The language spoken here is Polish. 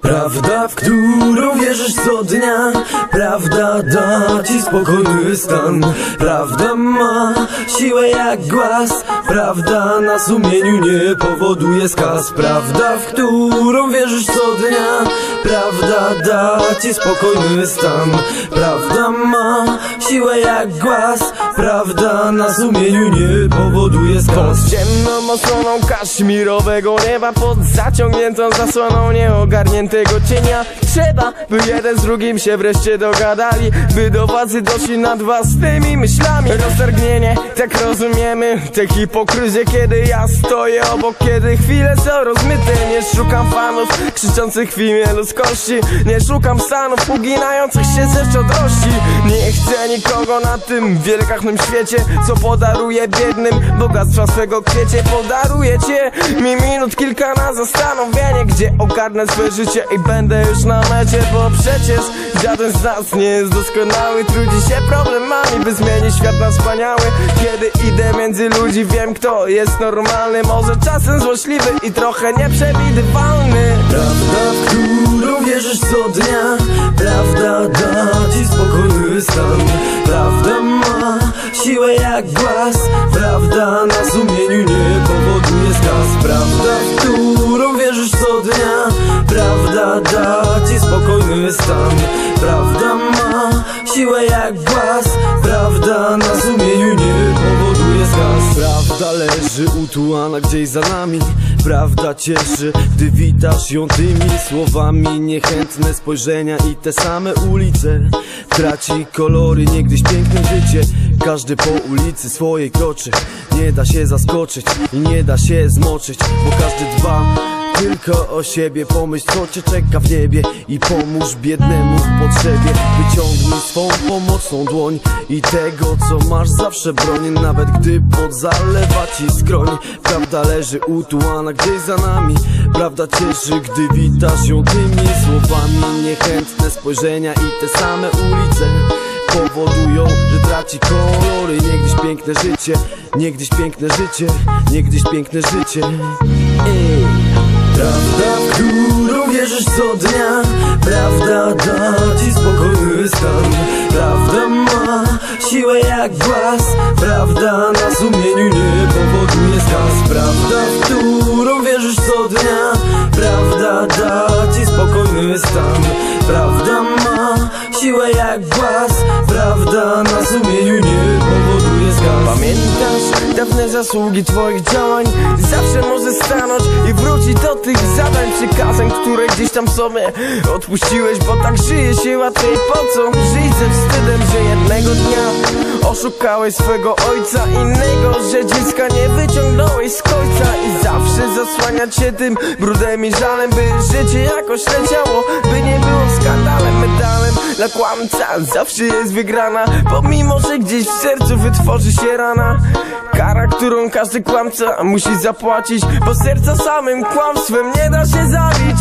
Prawda, w którą wierzysz co dnia Prawda da ci spokojny stan. Prawda ma siłę jak głaz. Prawda na sumieniu nie powoduje skaz. Prawda, w którą wierzysz co dnia. Prawda da ci spokojny stan. Prawda ma siłę jak głaz. Prawda na sumieniu nie powoduje skaz. Ciemną osłoną kaszmirowego nieba Pod zaciągniętą zasłoną nieogarniętego cienia. Trzeba, by jeden z drugim się wreszcie dogadali By do władzy doszli nad własnymi myślami. Roztargnienie, tak rozumiemy Tę hipokryzję, kiedy ja stoję obok Kiedy chwile są rozmyte. Nie szukam fanów krzyczących w imię ludzkości Nie szukam stanów uginających się ze szczodrości. Nie chcę nikogo na tym wielgachnym świecie Co podaruje biednym bogactwa swego kwiecie. Podaruję cię mi minut kilka na zastanowienie Gdzie ogarnę swe życie i będę już na mecie Bo przecież żaden z nas nie jest doskonały. Trudzi się problemami, by zmienić świat na wspaniały. Kiedy idę między ludzi wiem kto jest normalny. Może czasem złośliwy i trochę nieprzewidywalny. Prawda, w którą wierzysz co dnia. Prawda da ci spokojny stan. Prawda ma siłę jak głaz. Prawda na sumieniu nie powoduje skaz. Prawda, w którą wierzysz co dnia Prawda da ci spokojny stan. Prawda ma siłę jak głaz. Prawda na sumieniu nie powoduje skaz Prawda leży utułana gdzieś za nami. Prawda cieszy, gdy witasz ją tymi słowami. Niechętne spojrzenia i te same ulice. Traci kolory, niegdyś piękne życie. Każdy po ulicy swojej kroczy. Nie da się zaskoczyć i nie da się zmoczyć Bo każdy dba tylko o siebie Pomyśl co cię czeka w niebie I pomóż biednemu w potrzebie. Wyciągnij swą pomocną dłoń I tego co masz zawsze broń. Nawet gdy pod zalewa ci skroń Prawda leży utułana gdzieś za nami. Prawda cieszy gdy witasz ją tymi słowami. Niechętne spojrzenia i te same ulice Powodują, że traci kolory. Niegdyś piękne życie Niegdyś piękne życie Niegdyś piękne życie. Ej. Prawda, w którą wierzysz co dnia? Prawda da ci spokojny stan. Prawda ma siłę jak głaz. Prawda na sumieniu nie powoduje skaz. Prawda, w którą wierzysz co dnia? Prawda da ci spokojny stan. Prawda ma siłę jak głaz. Prawda na sumieniu nie Pamiętasz dawne zasługi twoich działań? Zawsze może stanąć i wrócić do tych zadań Przykazań, które gdzieś tam sobie odpuściłeś Bo tak żyje się łatwiej, po co żyć ze wstydem Że jednego dnia oszukałeś swego ojca Innego, że dziecka nie wyciągnąłeś z końca? I zawsze zasłaniać się tym brudem i żalem By życie jakoś leciało, by nie było Medalem dla kłamca zawsze jest wygrana Pomimo, że gdzieś w sercu wytworzy się rana. Kara, którą każdy kłamca musi zapłacić Bo serca samym kłamstwem nie da się zabić